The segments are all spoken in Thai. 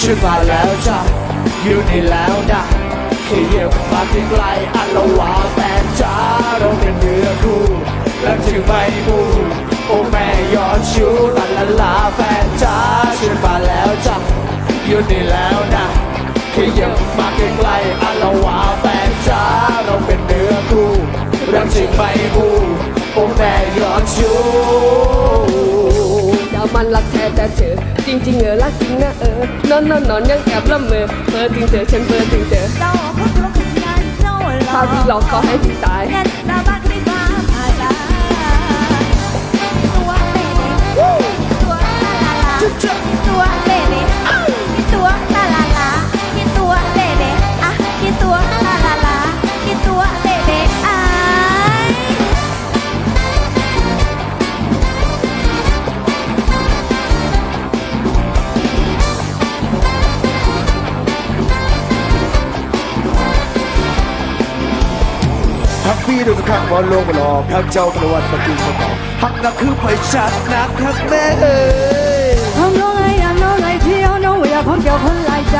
ฉันมาแล้วจ้ะอยู่นี่แล้วนะขยับมาใกลๆอันละวาแฟนจ้าเราเป็นเนื้อคู่แล้วจึงไม่มูโอ้แม่ยอดชูลาลาลาแฟนจ้าฉันมาแล้วจ้ะอยู่นี่แล้วนะขยับมาใกลๆอันละวาแฟนจ้าเราเป็นเนื้อคู่เราจึงไม่มู เธอจริงๆเออรักจริงนะเออนอนนอนนอนยังแอบละเมอเพ้อถึงเธอฉันเพ้อถึงเธอเจ้าคนรู้ขยันเจ้าหล่ถ้าพี่หลอกก็ให้พี่ตาย พี่ดูสักครั้งว่าโลกมันหลอกทักเจ้าประวัติมากินมาต่อหักนักคือไฟชัดนักหักแม่เอ้ยทำน้องไอ้ยันน้องไอ้เที่ยวน้องว่าอยากคนเดียวคนหลายใจ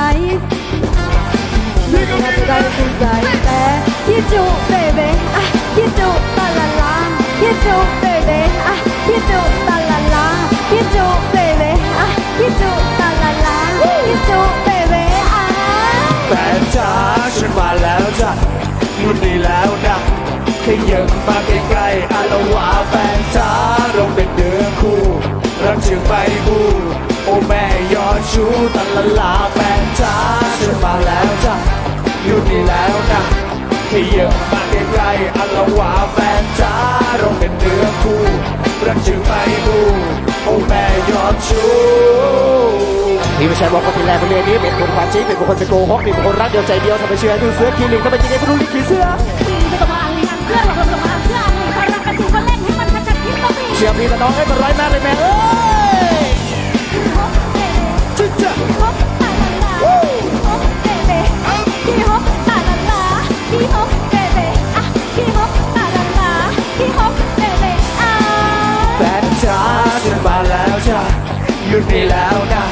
ไม่แค่จะได้คุณใจแต่คิดจูเบเบ้อะคิดจูตาลาลาคิดจูเบเบ้อะคิดจูตาลาลาคิดจูเบเบ้อะคิดจูตาลาลาคิดจูเบเบ้อะแฟนจ๋าฉันมาแล้วจ้ะอยู่นี่แล้ว ขยับมาใกล้ๆอาละวาแฟนจ๋าเราเป็นเดือคู่รักจึงไม่บูโอ้แม่ยอดชูตะละลาแฟนจ๋าฉันมาแล้วจ้ะอยู่นี่แล้วนะขยับมาใกล้ๆอาละวาแฟนจ๋าเราเป็นเดือคู่รักจึงไม่บูโอ้แม่ยอดชูนี่ไม่ใช่บอกคนที่แรกคนเรียนนี้เป็นคนความจริงเป็นคนเป็นโกหกเป็นคนรักเดียวใจเดียวทำไมเชื่อดูเสื้อคีลิงทำไมจริงไอ้พวกรู้ลิขิตเสื้อ ที่ต้องมีเชื่อพี่กับน้องให้มันร้อยหน้าเลยแม่เอ้ยจิ๊จ้ะฮอปตาลาลาฮอปเบเบ้พี่ฮอปตาลาลาพี่ฮอปเบเบ้อะพี่ฮอปตาลาลาพี่ฮอปเบเบ้อะแฟนจ๋าฉันมาแล้วจ้ะอยู่นี่แล้วนะ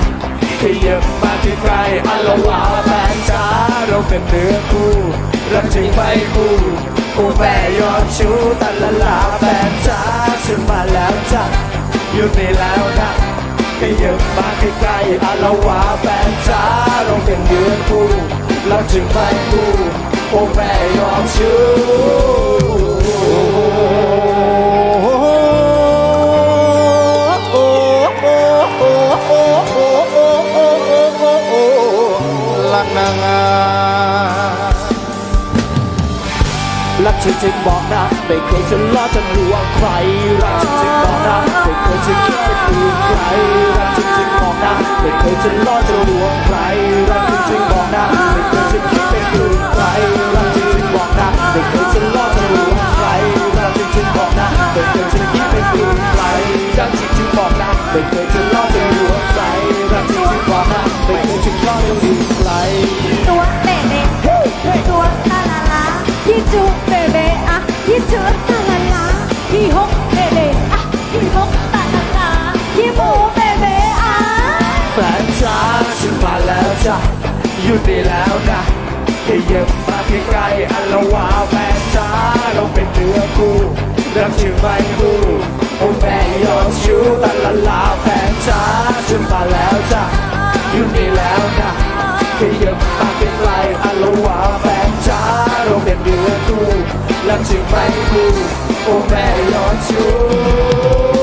ขยับมาที่ใกล้อัลละวาแฟนจ๋าเราเป็นเนื้อคู่รักจริงไม่คู่โอ้แม่ยอดชูตะละลาแฟนจ๋า ฉันมาแล้วจ้ะอยู่นี่แล้วนะขยับมาใกล้ๆอาละวาแฟนจ้าเราเป็นเดือนคู่เราจึงไม่คู่โอ้แม่ยอมชื่อ จริงบอกนะไม่เคยจะล้อจะลวงใครรักจริงๆบอกนะไม่เคยจะคิดเป็นอื่นใครรักจริงๆบอกนะไม่เคยจะล้อจะลวงใครรักจริงๆบอกนะไม่เคยจะคิด อะคิดจูตาลาลาพี่ฮกเบเบอะพี่ฮอปตาลาลาพี่หมูเบเบอะแฟนจ้าฉันมาแล้วจ้ะอยู่นี่แล้วนะขยับมาใกล้ๆอัลละวาแฟนจ้าเราเป็นเนื้อคู่รักจึงไม่รู้โอ้แม่ยอดชูตะละลาแฟนจ้าฉันมาแล้วจ้ะอยู่นี่แล้ว เดือคู่รักจึงไม่กู โอ้แม่ยอดชู